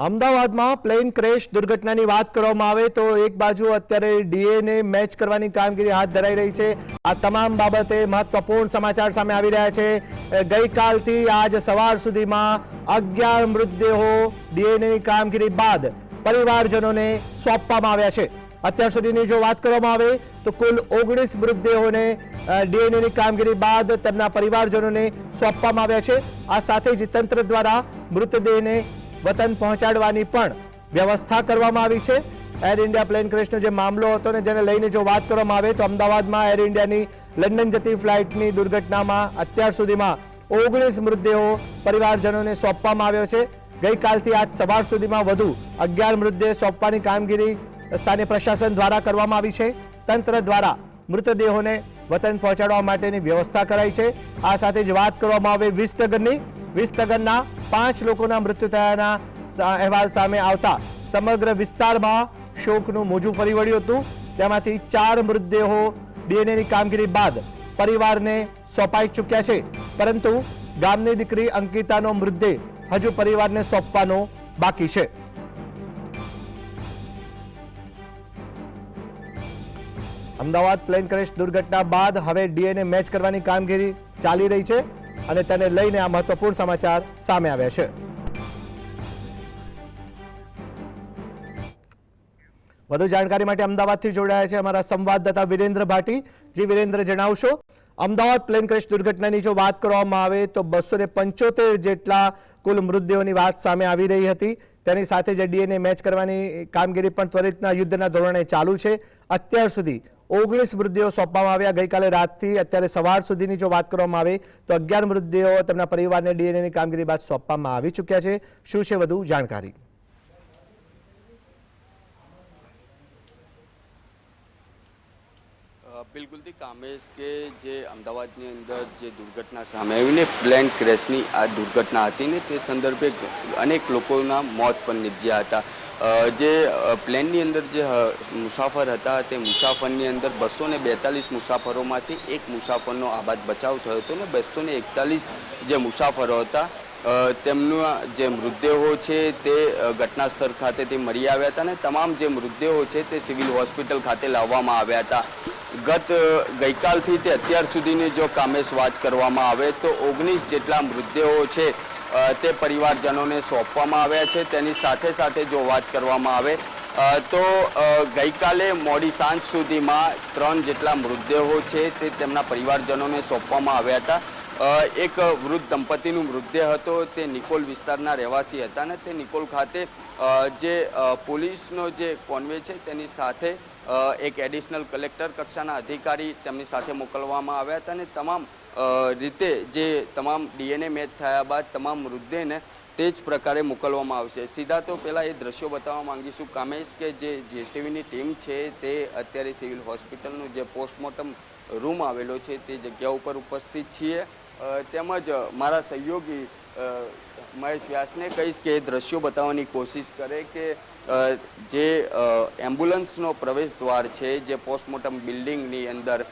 અમદાવાદમાં plane crash દુર્ઘટનાની વાત કરવામાં આવે તો એક બાજુ અત્યારે ડીએનએ મેચ કરવાની કામગીરી હાથ ધરાઈ રહી છે. આ તમામ બાબતે મહત્વપૂર્ણ સમાચાર સામે આવી રહ્યા છે. ગઈકાલથી આજ સવાર સુધીમાં અગિયાર મૃતદેહો ડીએનએની કામગીરી બાદ પરિવારજનોને સોંપવામાં આવ્યા છે. અત્યાર સુધીની જો વાત કરવામાં આવે તો કુલ ઓગણીસ મૃતદેહોને ડીએનએની કામગીરી બાદ તેમના પરિવારજનોને સોંપવામાં આવ્યા છે. આ સાથે જ તંત્ર દ્વારા મૃતદેહને વતન પહોંચાડવાની પણ વ્યવસ્થા કરવામાં આવી છે. એર ઇન્ડિયા પ્લેન ક્રેશનો જે મામલો હતો ને જેને લઈને જો વાત કરવામાં આવે તો અમદાવાદમાં એર ઇન્ડિયાની લંડન જતી ફ્લાઇટની દુર્ઘટનામાં અત્યાર સુધીમાં ઓગણીસ મૃતદેહો પરિવારજનોને સોંપવામાં આવ્યો છે. ગઈકાલથી આજ સવાર સુધીમાં વધુ અગિયાર મૃતદેહ સોંપવાની કામગીરી સ્થાનિક પ્રશાસન દ્વારા કરવામાં આવી છે. તંત્ર દ્વારા મૃતદેહોને વતન પહોંચાડવા માટેની વ્યવસ્થા કરાઈ છે. આ સાથે જ વાત કરવામાં આવે વિસનગરની વિસનગરના પાંચ લોકોના મૃત્યુ થયાના અહેવાલ સામે આવતા સમગ્ર વિસ્તારમાં શોકનું મોજું ફરી વળ્યું હતું. તેમાંથી ચાર મૃતદેહો ડીએનએની કામગીરી બાદ પરિવારને સોંપાઈ ચૂક્યા છે. પરંતુ ગામની દીકરી અંકિતાનો મૃતદેહ હજુ પરિવારને સોંપવાનો બાકી છે. અમદાવાદ પ્લેન ક્રેશ દુર્ઘટના બાદ હવે ડીએનએ મેચ કરવાની કામગીરી ચાલી રહી છે. અને તેને લઈને આ મહત્વપૂર્ણ સમાચાર સામે આવ્યા છે. વધુ જાણકારી માટે અમદાવાદથી જોડાયા છે અમારા સંવાદદાતા વિરેન્દ્ર ભાટી. જી વિરેન્દ્ર, જણાવશો? અમદાવાદ પ્લેન ક્રેશ દુર્ઘટનાની જો વાત કરવામાં આવે તો બસો પંચોતેર જેટલા કુલ મૃતદેહોની વાત સામે આવી રહી હતી. તેની સાથે જ ડીએનએ મેચ કરવાની કામગીરી પણ ત્વરિતના યુદ્ધના ધોરણે ચાલુ છે. અત્યાર સુધી ઓગણીસ મૃતદેહો સોંપવામાં આવ્યા. ગઈકાલે રાતથી અત્યારે સવાર સુધીની જો વાત કરવામાં આવે, તો અગિયાર મૃતદેહો તેમના પરિવારને ડીએનએની કામગીરી બાદ સોંપવામાં આવી ચૂક્યા છે. શું છે વધુ જાણકારી? બિલકુલથી કામેશ કે જે અમદાવાદની અંદર જે દુર્ઘટના સામે આવીને પ્લેન ક્રેશની આ દુર્ઘટના હતી ને તે સંદર્ભે અનેક લોકોના મોત પણ નીપજ્યા હતા. જે પ્લેનની અંદર જે મુસાફર હતા તે મુસાફરની અંદર બસો ને બેતાલીસ મુસાફરોમાંથી એક મુસાફરનો આબાદ બચાવ થયો હતો ને બસો ને એકતાલીસ જે મુસાફરો હતા તેમના જે મૃતદેહો છે તે ઘટના સ્થળ ખાતેથી મળી આવ્યા હતા અને તમામ જે મૃતદેહો છે તે સિવિલ હોસ્પિટલ ખાતે લાવવામાં આવ્યા હતા. ગત ગઈકાલથી તે અત્યાર સુધીની જો કામેશ વાત કરવામાં આવે તો ઓગણીસ જેટલા મૃતદેહો છે તે પરિવારજનોને સોંપવામાં આવ્યા છે. તેની સાથે સાથે જો વાત કરવામાં આવે તો ગઈકાલે મોડી સાંજ સુધીમાં ત્રણ જેટલા મૃતદેહો છે તે તેમના પરિવારજનોને સોંપવામાં આવ્યા હતા. એક વૃદ્ધ દંપતીનું મૃતદેહ હતો. તે નિકોલ વિસ્તારના રહેવાસી હતા અને તે નિકોલ ખાતે જે પોલીસનો જે કોન્વે છે તેની સાથે એક એડિશનલ કલેક્ટર કક્ષાના અધિકારી તેમની સાથે મોકલવામાં આવ્યા હતા અને તમામ રીતે જે તમામ ડીએનએ મેચ થયા બાદ તમામ મૃતદેહને તે જ પ્રકારે મોકલવામાં આવશે. સીધા તો પહેલાં એ દ્રશ્યો બતાવવા માંગીશું. કામેશ કે જે જીએસટીવીની ટીમ છે તે અત્યારે સિવિલ હોસ્પિટલનું જે પોસ્ટમોર્ટમ રૂમ આવેલો છે તે જગ્યા ઉપર ઉપસ્થિત છીએ. તેમજ મારા સહયોગી મહેશ વ્યાસને કહીશ કે એ દ્રશ્યો બતાવવાની કોશિશ કરે કે જે એમ્બ્યુલન્સનો પ્રવેશ દ્વાર છે, જે પોસ્ટમોર્ટમ બિલ્ડિંગની અંદર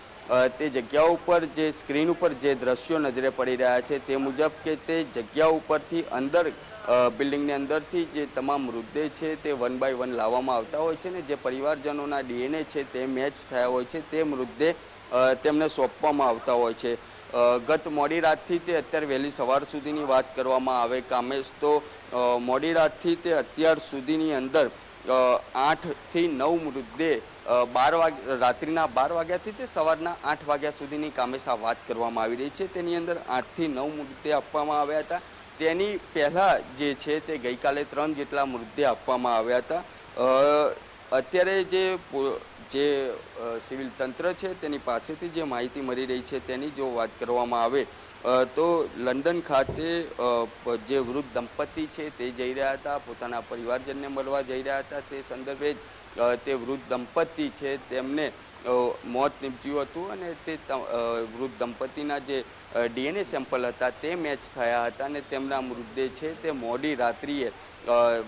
તે જગ્યા ઉપર જે સ્ક્રીન ઉપર જે દ્રશ્યો નજરે પડી રહ્યા છે તે મુજબ કે તે જગ્યા ઉપરથી અંદર બિલ્ડિંગની અંદરથી જે તમામ મૃતદેહ છે તે વન બાય વન લાવવામાં આવતા હોય છે ને જે પરિવારજનોના ડીએનએ છે તે મેચ થયા હોય છે તે મૃતદેહ તેમને સોંપવામાં આવતા હોય છે. ગત મોડી રાતથી તે અત્યારે વહેલી સવાર સુધીની વાત કરવામાં આવે કામેશ, તો મોડી રાતથી તે અત્યાર સુધીની અંદર આઠથી નવ મૃતદેહ બાર વાગ, રાત્રિના બાર વાગ્યાથી તે સવારના આઠ વાગ્યા સુધીની કામેશ વાત કરવામાં આવી રહી છે. તેની અંદર આઠથી નવ મૃતદેહ આપવામાં આવ્યા હતા. તેની પહેલાં જે છે તે ગઈકાલે ત્રણ જેટલા મૃતદેહ આપવામાં આવ્યા હતા. અત્યારે જે જે સિવિલ તંત્ર છે તેની પાસેથી જે માહિતી મળી રહી છે તેની જો વાત કરવામાં આવે તો લંડન ખાતે જે વૃદ્ધ દંપતી છે તે જઈ રહ્યા હતા, પોતાના પરિવારજનને મળવા જઈ રહ્યા હતા. તે સંદર્ભે જ તે વૃદ્ધ દંપતી છે તેમને મોત નીપજ્યું હતું અને તે વૃદ્ધ દંપતીના જે ડીએનએ સેમ્પલ હતા તે મેચ થયા હતા અને તેમના મૃતદેહ છે તે મોડી રાત્રિએ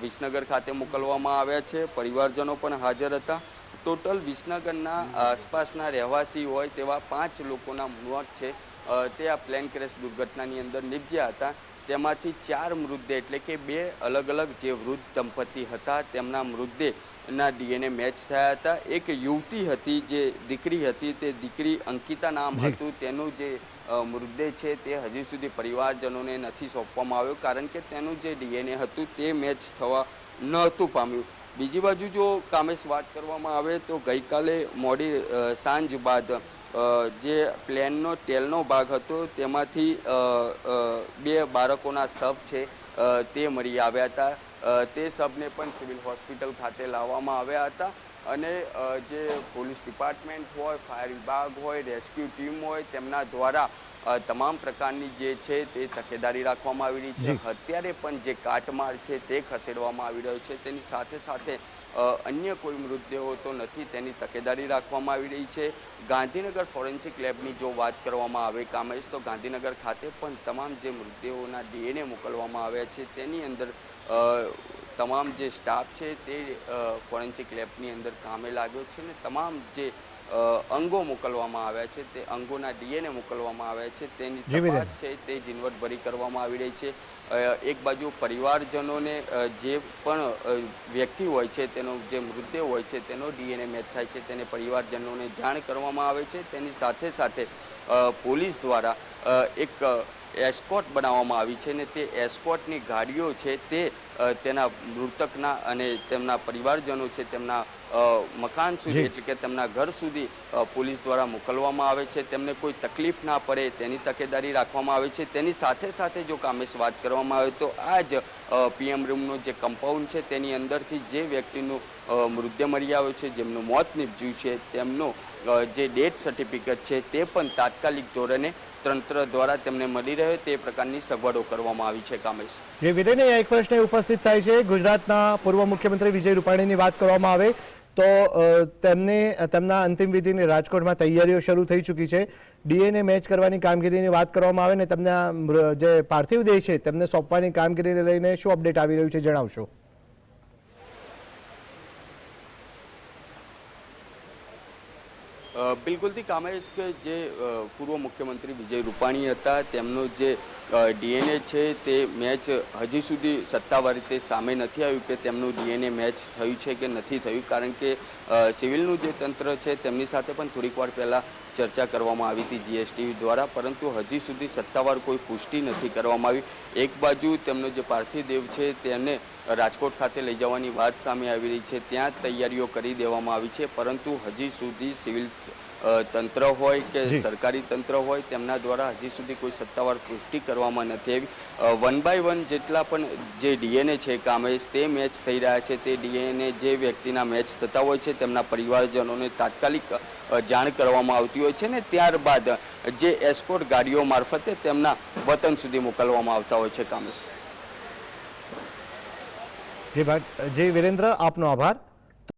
વિસનગર ખાતે મોકલવામાં આવ્યા છે. પરિવારજનો પણ હાજર હતા. ટોટલ વિસનગરના આસપાસના રહેવાસી હોય તેવા પાંચ લોકોના મોત છે. તે આ પ્લેન ક્રેશ દુર્ઘટનાની અંદર નિપજ્યા હતા. તેમાંથી ચાર મૃતદેહ એટલે કે બે અલગ અલગ જે વૃદ્ધ દંપતી હતા તેમના મૃતદેહના ડીએનએ મેચ થયા હતા. એક યુવતી હતી જે દીકરી હતી તે દીકરી અંકિતા નામ હતું. તેનું જે મૃતદેહ છે તે હજી સુધી પરિવારજનોને નથી સોંપવામાં આવ્યો કારણ કે તેનું જે ડીએનએ હતું તે મેચ થવા નહોતું પામ્યું. બીજી બાજુ જો કામેશ વાત કરવામાં આવે તો ગઈકાલે મોડી સાંજ બાદ જે પ્લેનનો, તેલનો ભાગ હતો, તેમાંથી બે બાળકોના શબ છે તે મળી આવ્યા હતા. તે શબને પણ સિવિલ હોસ્પિટલ ખાતે લાવવામાં આવ્યા હતા. અને જે પોલીસ ડિપાર્ટમેન્ટ હોય ફાયર વિભાગ હોય રેસ્ક્યુ ટીમ હોય તેમના દ્વારા તમામ પ્રકારની જે છે તે તકેદારી રાખવામાં આવી રહી છે અત્યારે પણ જે કાટમાળ છે તે ખસેડવામાં આવી રહ્યો છે. તેની સાથે સાથે અન્ય કોઈ મૃતદેહો તો નથી તેની તકેદારી રાખવામાં આવી રહી છે. ગાંધીનગર ફોરેન્સિક લેબની જો વાત કરવામાં આવે કામેશ તો ગાંધીનગર ખાતે પણ તમામ જે મૃતદેહોના ડીએનએ મોકલવામાં આવ્યા છે તેની અંદર તમામ જે સ્ટાફ છે તે ફોરેન્સિક લેબની અંદર કામે લાગ્યો છે ને તમામ જે અંગો મોકલવામાં આવ્યા છે. તે અંગોના ડીએનએ મોકલવામાં આવ્યા છે. તેની. તપાસ છે તે ઝીણવટભરી કરવામાં આવી રહી છે. એક બાજુ પરિવારજનોને જે પણ વ્યક્તિ હોય છે તેનો જે મૃતદેહ હોય છે તેનો ડીએનએ મેચ થાય છે. તેને પરિવારજનોને જાણ કરવામાં આવે છે. તેની સાથે સાથે પોલીસ દ્વારા એક એસ્કોટ બનાવવામાં આવી છે ને તે એસ્કોટની ગાડીઓ છે તે તેના મૃતકના અને તેમના પરિવારજનો છે તેમના મકાન સુધી એટલે કે તેમના ઘર સુધી પોલીસ દ્વારા મોકલવામાં આવે છે. તેમને કોઈ તકલીફ ના પડે તેની તકેદારી રાખવામાં આવે છે. તેની સાથે સાથે જો કામેશ વાત કરવામાં આવે તો આ જ પીએમ રૂમનું જે કમ્પાઉન્ડ છે તેની અંદરથી જે વ્યક્તિનું મૃત્યુ મળી આવ્યો છે જેમનું મોત નીપજ્યું છે તેમનો જે ડેથ સર્ટિફિકેટ છે તે પણ તાત્કાલિક ધોરણે તંત્ર દ્વારા તેમને મળી રહે તે પ્રકારની સગવડો કરવામાં આવી છે કામેશ. જે વિરેન એક પ્રશ્ન ઉપસ્થિત થાય છે. ગુજરાતના પૂર્વ મુખ્યમંત્રી વિજય રૂપાણીની વાત કરવામાં આવે. તો તેમને, તેમના અંતિમ વિધિની રાજકોટમાં તૈયારીઓ શરૂ થઈ ચૂકી છે. ડીએનએ મેચ કરવાની કામગીરીની વાત કરવામાં આવે ને તેમના જે પાર્થિવ દેહ છે, તેમને સોંપવાની કામગીરીને લઈને શું અપડેટ આવી રહ્યું છે જણાવશો? બિલકુલથી કામેશ કે જે પૂર્વ મુખ્યમંત્રી વિજય રૂપાણી હતા, તેમનો જે ડીએનએ છે તે મેચ હજી સુધી સત્તાવાર રીતે સામે નથી આવ્યું કે તેમનું ડીએનએ મેચ થયું છે કે નથી થયું. કારણ કે સિવિલનું જે તંત્ર છે તેમની સાથે પણ થોડીક વાર પહેલાં ચર્ચા કરવામાં આવી હતી જીએસટી દ્વારા, પરંતુ હજી સુધી સત્તાવાર કોઈ પુષ્ટિ નથી કરવામાં આવી. એક બાજુ તેમનો જે પાર્થિવ દેવ છે તેને રાજકોટ ખાતે લઈ જવાની વાત સામે આવી રહી છે. ત્યાં તૈયારીઓ કરી દેવામાં આવી છે, પરંતુ હજી સુધી સિવિલ તંત્ર હોય કે સરકારી તંત્ર હોય તેમના દ્વારા હજી સુધી કોઈ સત્તાવાર પુષ્ટિ કરવામાં નથી આવી. વન બાય વન જેટલા પણ જે ડીએનએ છે કામેશ તે મેચ થઈ રહ્યા છે. તે ડીએનએ જે વ્યક્તિના મેચ થતા હોય છે તેમના પરિવારજનોને તાત્કાલિક જાણ કરવામાં આવતી હોય છે ને ત્યારબાદ જે એસ્કોટ ગાડીઓ મારફતે તેમના વતન સુધી મોકલવામાં આવતા હોય છે કામેશ જી જી વિરેન્દ્ર આપનો આભાર.